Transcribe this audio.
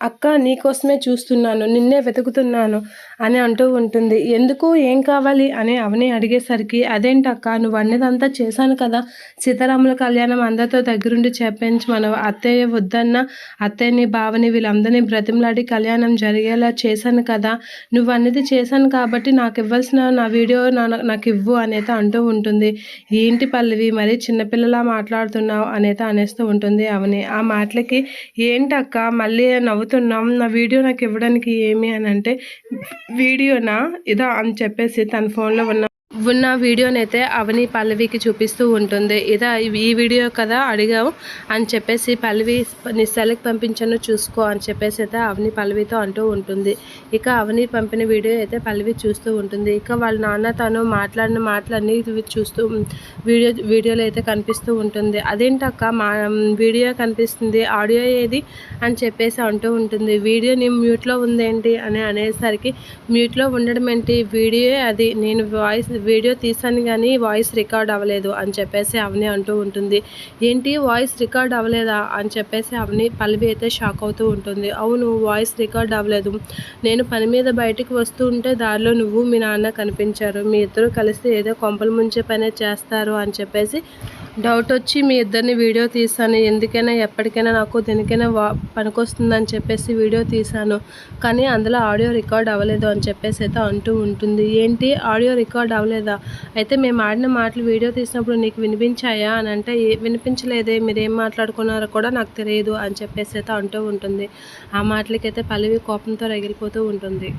అక్క నీకోసమే చూస్తున్నాను నిన్నే వెతుకుతున్నాను అని అంటూ ఉంటుంది. ఎందుకు ఏం కావాలి అని అవని అడిగేసరికి అదేంటక్క నువ్వు అన్నదంతా చేశాను కదా. సీతారాముల కళ్యాణం అందరితో దగ్గరుండి చెప్పించి మన అత్తయ్య వద్దన్న అత్తయ్యని బావని వీళ్ళందరినీ బ్రతిమలాడి కళ్యాణం జరిగేలా చేశాను కదా. నువ్వు అన్నది చేశాను కాబట్టి నాకు ఇవ్వాల్సిన నా వీడియో నాకు ఇవ్వు అనేది అంటూ ఉంటుంది. ఏంటి పల్లవి మరి చిన్నపిల్లలా మాట్లాడుతున్నావు? అనేది అనేస్తూ ఉంటుంది అవని. ఆ మాటలకి ఏంటక్క మళ్ళీ నవ్వు అడుగుతున్నాం నా వీడియో నాకు ఇవ్వడానికి ఏమి అని అంటే వీడియోనా? ఇదా? అని చెప్పేసి తన ఫోన్లో ఉన్న ఉన్న వీడియోనైతే అవని పల్లవికి చూపిస్తూ ఉంటుంది. ఇదా ఈ వీడియో కదా అడిగావు అని చెప్పేసి పల్లవి నీ సెలెక్ట్ పంపించను చూసుకో అని చెప్పేసి అయితే అవని పల్లవితో అంటూ ఉంటుంది. ఇక అవని పంపిన వీడియో అయితే పల్లవి చూస్తూ ఉంటుంది. ఇక వాళ్ళ నాన్న తను మాట్లాడిన మాటలన్నీ చూస్తూ వీడియో వీడియోలో అయితే కనిపిస్తూ ఉంటుంది. అదేంటక్క మా వీడియో కనిపిస్తుంది ఆడియో ఏది అని చెప్పేసి అంటూ ఉంటుంది. వీడియో నీ మ్యూట్లో ఉందేంటి అని అనేసరికి మ్యూట్లో ఉండడం ఏంటి వీడియో అది నేను వాయిస్ వీడియో తీసాను కానీ వాయిస్ రికార్డ్ అవ్వలేదు అని చెప్పేసి అవని అంటూ ఉంటుంది. ఏంటి? వాయిస్ రికార్డ్ అవ్వలేదా? అని చెప్పేసి అవని పల్లవి అయితే షాక్ అవుతూ ఉంటుంది. అవును వాయిస్ రికార్డ్ అవ్వలేదు. నేను పని మీద బయటికి వస్తూ ఉంటే దారిలో నువ్వు మీ నాన్న కనిపించారు. మీ ఇద్దరు కలిసి ఏదో కొంపలు ముంచే పనే చేస్తారు అని చెప్పేసి డౌట్ వచ్చి మీ ఇద్దరిని వీడియో తీసాను ఎందుకైనా ఎప్పటికైనా నాకు దేనికైనా వా పనికొస్తుందని చెప్పేసి వీడియో తీశాను. కానీ అందులో ఆడియో రికార్డ్ అవ్వలేదు అని చెప్పేసి అయితే అంటూ ఉంటుంది. ఏంటి? ఆడియో రికార్డ్ అవ్వలేదా? అయితే మేము ఆడిన మాటలు వీడియో తీసినప్పుడు నీకు వినిపించాయా అని అంటే వినిపించలేదే మీరు ఏం మాట్లాడుకున్నారో కూడా నాకు తెలియదు అని చెప్పేసి అయితే అంటూ ఉంటుంది. ఆ మాటలకైతే పల్లవి కోపంతో రగిలిపోతూ ఉంటుంది.